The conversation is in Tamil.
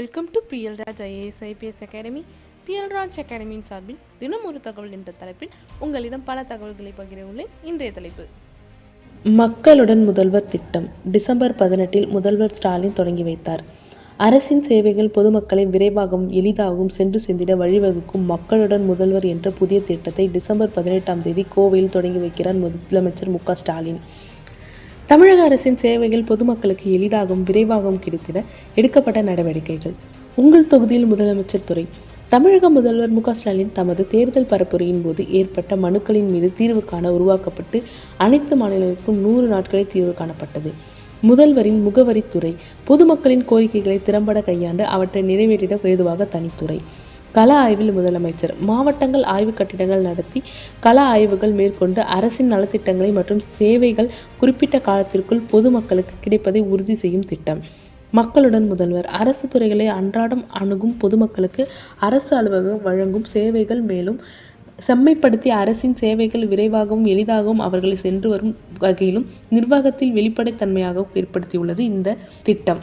Welcome to PL Raj IAS IPS academy PL Raj அகாடமியின் சார்பில் தினம் ஒரு தகவல் என்ற தலைப்பில் உங்களிடம் பல தகவல்களை பகிர உள்ளேன் இன்றைய தலைப்பு. மக்களுடன் முதல்வர் திட்டம். டிசம்பர் பதினெட்டில் முதல்வர் ஸ்டாலின் தொடங்கி வைத்தார். அரசின் சேவைகள் பொதுமக்களை விரைவாகவும் எளிதாகவும் சென்று சென்றிட வழிவகுக்கும் மக்களுடன் முதல்வர் என்ற புதிய திட்டத்தை டிசம்பர் பதினெட்டாம் தேதி கோவையில் தொடங்கி வைக்கிறார் முதலமைச்சர் மு ஸ்டாலின். தமிழக அரசின் சேவைகள் பொதுமக்களுக்கு எளிதாகவும் விரைவாகவும் கிடைத்திட எடுக்கப்பட்ட நடவடிக்கைகள். உங்கள் தொகுதியில் முதலமைச்சர் துறை. தமிழக முதல்வர் மு ஸ்டாலின் தமது தேர்தல் பரப்புரையின் போது ஏற்பட்ட மனுக்களின் மீது தீர்வு காண உருவாக்கப்பட்டு அனைத்து மாநிலங்களுக்கும் நூறு நாட்களில் தீர்வு காணப்பட்டது. முதல்வரின் முகவரித்துறை பொதுமக்களின் கோரிக்கைகளை திறம்பட கையாண்டு அவற்றை நிறைவேற்றிட ஏதுவாக தனித்துறை. கள ஆய்வில் முதலமைச்சர். மாவட்டங்கள் ஆய்வு கட்டிடங்கள் நடத்தி கள ஆய்வுகள் மேற்கொண்டு அரசின் நலத்திட்டங்களை மற்றும் சேவைகள் குறிப்பிட்ட காலத்திற்குள் பொதுமக்களுக்கு கிடைப்பதை உறுதி செய்யும் திட்டம். மக்களுடன் முதல்வர். அரசு துறைகளை அன்றாடம் அணுகும் பொதுமக்களுக்கு அரசு அலுவலகம் வழங்கும் சேவைகள் மேலும் செம்மைப்படுத்தி அரசின் சேவைகள் விரைவாகவும் எளிதாகவும் அவர்களை சென்று வரும் வகையிலும் நிர்வாகத்தில் வெளிப்படைத்தன்மையாகவும் ஏற்படுத்தியுள்ளது இந்த திட்டம்.